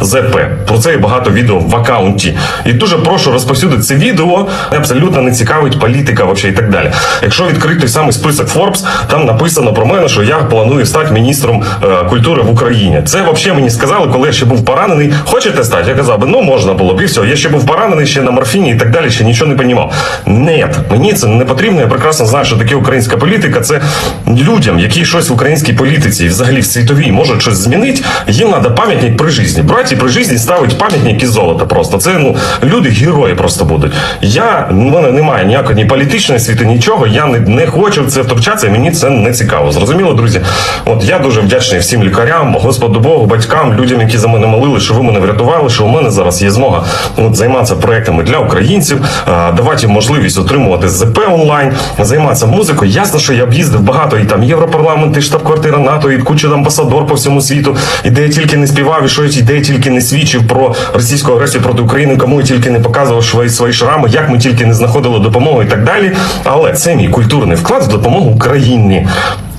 ЗП. Про це є багато відео в аккаунті. І дуже прошу розповсюдити це відео. Абсолютно не цікавить політика вообще і так далі. Якщо відкрити той самий список Forbes, там написано про мене, що я планую стати міністром е, культури в Україні. Це взагалі мені сказали, коли я ще був поранений. Хочете стати? Я казав би, ну можна було б і все. Я ще був поранений, ще на морфіні і так далі, ще нічого не понімав. Нет, мені це не потрібно. Я прекрасно знаю, що таке українська політика. Це людям, які щось в українській політиці взагалі в світовій можуть щось змінити. Їм треба пам'ятник при житті. Браті при житті ставить пам'ятник із золота. Просто це ну люди герої просто будуть. Я в мене немає ніякої ні політичної світи, нічого. Я не, не хочу в це втручатися. Мені це не цікаво. Зрозуміло, друзі. От я дуже вдячний всім лікарям, Господу Богу, батькам, людям, які за мене молили, що ви мене врятували, що у мене зараз є змога от, займатися проектами для українців, а, давати їм можливість отримувати ЗП онлайн, займатися музикою. Ясно, що я об'їздив багато і там Європарламент, і штаб-квартира НАТО, і куча амбасадор по всьому світу, і де я тільки не співав, і що де я тільки не свідчив про російську агресію проти України, кому я тільки не показував свої, свої шрами, як ми тільки не знаходили допомогу і так далі. Але це мій культурний вклад в допомогу Україні.